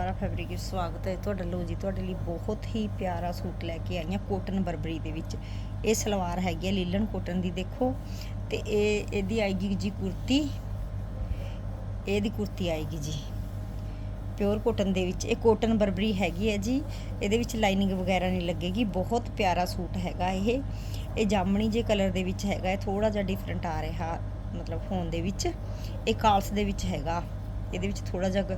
ਸਾਰਾ ਫੈਬਰਿਕ ਵਿੱਚ ਸਵਾਗਤ ਹੈ ਤੁਹਾਡਾ। ਲੋ ਜੀ, ਤੁਹਾਡੇ ਲਈ ਬਹੁਤ ਹੀ ਪਿਆਰਾ ਸੂਟ ਲੈ ਕੇ ਆਈ ਹਾਂ ਕੋਟਨ ਬਰਬਰੀ ਦੇ ਵਿੱਚ। ਇਹ ਸਲਵਾਰ ਹੈਗੀ ਹੈ ਲੀਲਨ ਕੋਟਨ ਦੀ, ਦੇਖੋ। ਤੇ ਇਹ, ਇਹਦੀ ਆਏਗੀ ਜੀ ਕੁਰਤੀ। ਇਹਦੀ ਕੁਰਤੀ ਆਏਗੀ ਜੀ। ਪਿਓਰ ਕੋਟਨ ਦੇ ਵਿੱਚ। ਇਹ ਕੋਟਨ ਬਰਬਰੀ ਹੈਗੀ ਹੈ ਜੀ। ਇਹਦੇ ਵਿੱਚ ਲਾਈਨਿੰਗ ਵਗੈਰਾ ਨਹੀਂ ਲੱਗੇਗੀ। ਬਹੁਤ ਪਿਆਰਾ ਸੂਟ ਹੈਗਾ ਇਹ। ਇਹ ਜਾਮਣੀ ਜੇ ਕਲਰ ਦੇ ਵਿੱਚ ਹੈਗਾ। ਇਹ ਥੋੜਾ ਜਿਹਾ ਡਿਫਰੈਂਟ ਆ ਰਿਹਾ, ਮਤਲਬ ਫੋਨ ਦੇ ਵਿੱਚ। ਇਹ ਕਾਲਸ ਦੇ ਵਿੱਚ ਹੈਗਾ। ਇਹਦੇ ਵਿੱਚ ਥੋੜਾ ਜਿਹਾ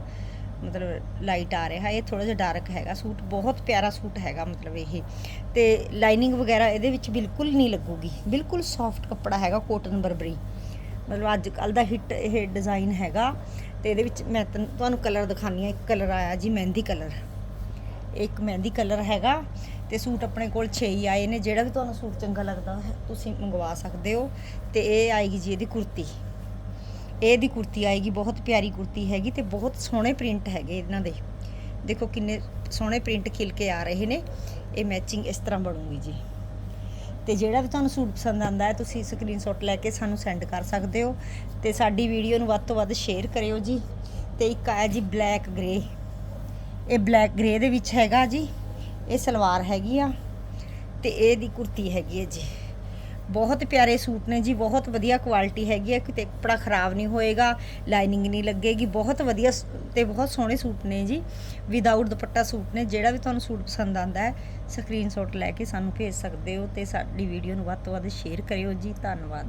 ਮਤਲਬ ਲਾਈਟ ਆ ਰਿਹਾ ਇਹ ਥੋੜਾ ਜਿਹਾ ਡਾਰਕ ਹੈਗਾ ਸੂਟ, ਬਹੁਤ ਪਿਆਰਾ ਸੂਟ ਹੈਗਾ ਮਤਲਬ ਇਹ। ਤੇ ਲਾਈਨਿੰਗ ਵਗੈਰਾ ਇਹਦੇ ਵਿੱਚ ਬਿਲਕੁਲ ਨਹੀਂ ਲੱਗੂਗੀ, ਬਿਲਕੁਲ ਸੌਫਟ ਕੱਪੜਾ ਹੈਗਾ ਕੋਟਨ ਬਰਬਰੀ। ਮਤਲਬ ਅੱਜ ਕੱਲ ਦਾ ਹਿੱਟ ਇਹ ਡਿਜ਼ਾਈਨ ਹੈਗਾ ਤੇ ਇਹਦੇ ਵਿੱਚ ਮੈਂ ਤੈਨੂੰ- ਤੁਹਾਨੂੰ ਕਲਰ ਦਿਖਾਨੀ ਆ ਇੱਕ ਕਲਰ ਆਇਆ ਜੀ, ਮਹਿੰਦੀ ਕਲਰ ਇੱਕ ਮਹਿੰਦੀ ਕਲਰ ਹੈਗਾ ਤੇ ਸੂਟ ਆਪਣੇ ਕੋਲ 6 ਹੀ ਆਏ ਨੇ, ਜਿਹੜਾ ਵੀ ਤੁਹਾਨੂੰ ਸੂਟ ਚੰਗਾ ਲੱਗਦਾ ਤੁਸੀਂ ਮੰਗਵਾ ਸਕਦੇ ਹੋ ਤੇ ਇਹ ਆਏਗੀ ਜੀ ਇਹਦੀ ਕੁਰਤੀ ਇਹ ਦੀ ਕੁਰਤੀ ਆਏਗੀ, ਬਹੁਤ ਪਿਆਰੀ ਕੁਰਤੀ ਹੈਗੀ ਤੇ ਬਹੁਤ ਸੋਹਣੇ ਪ੍ਰਿੰਟ ਹੈਗੇ ਇਹਨਾਂ ਦੇ। ਦੇਖੋ ਕਿੰਨੇ ਸੋਹਣੇ ਪ੍ਰਿੰਟ ਖਿਲ ਕੇ ਆ ਰਹੇ ਨੇ। ਇਹ ਮੈਚਿੰਗ ਇਸ ਤਰ੍ਹਾਂ ਬਣੂਗੀ ਜੀ। ਤੇ ਜਿਹੜਾ ਵੀ ਤੁਹਾਨੂੰ ਸੂਟ ਪਸੰਦ ਆਂਦਾ ਹੈ, ਤੁਸੀਂ ਸਕਰੀਨਸ਼ਾਟ ਲੈ ਕੇ ਸਾਨੂੰ ਸੈਂਡ ਕਰ ਸਕਦੇ ਹੋ ਤੇ ਸਾਡੀ ਵੀਡੀਓ ਨੂੰ ਵੱਧ ਤੋਂ ਵੱਧ ਸ਼ੇਅਰ ਕਰਿਓ ਜੀ। ਤੇ ਇੱਕ ਆਇਆ ਜੀ ਬਲੈਕ ਗ੍ਰੇ ਇਹ ਬਲੈਕ ਗ੍ਰੇ ਦੇ ਵਿੱਚ ਹੈਗਾ ਜੀ। ਇਹ ਸਲਵਾਰ ਹੈਗੀ ਆ ਤੇ ਇਹ ਦੀ ਕੁਰਤੀ ਹੈਗੀ ਹੈ ਜੀ। ਬਹੁਤ ਪਿਆਰੇ ਸੂਟ ਨੇ ਜੀ, ਬਹੁਤ ਵਧੀਆ ਕੁਆਲਿਟੀ ਹੈਗੀ ਹੈ, ਕਿਤੇ ਕੱਪੜਾ ਖਰਾਬ ਨਹੀਂ ਹੋਏਗਾ ਲਾਈਨਿੰਗ ਨਹੀਂ ਲੱਗੇਗੀ, ਬਹੁਤ ਵਧੀਆ ਸ- ਤੇ ਬਹੁਤ ਸੋਹਣੇ ਸੂਟ ਨੇ ਜੀ ਵਿਦਆਊਟ ਦੁਪੱਟਾ ਸੂਟ ਨੇ, ਜਿਹੜਾ ਵੀ ਤੁਹਾਨੂੰ ਸੂਟ ਪਸੰਦ ਆਂਦਾ ਹੈ ਸਕਰੀਨਸ਼ਾਟ ਲੈ ਕੇ ਸਾਨੂੰ ਭੇਜ ਸਕਦੇ ਹੋ ਤੇ ਸਾਡੀ ਵੀਡੀਓ ਨੂੰ ਵੱਧ ਤੋਂ ਵੱਧ ਸ਼ੇਅਰ ਕਰਿਓ ਜੀ, ਧੰਨਵਾਦ।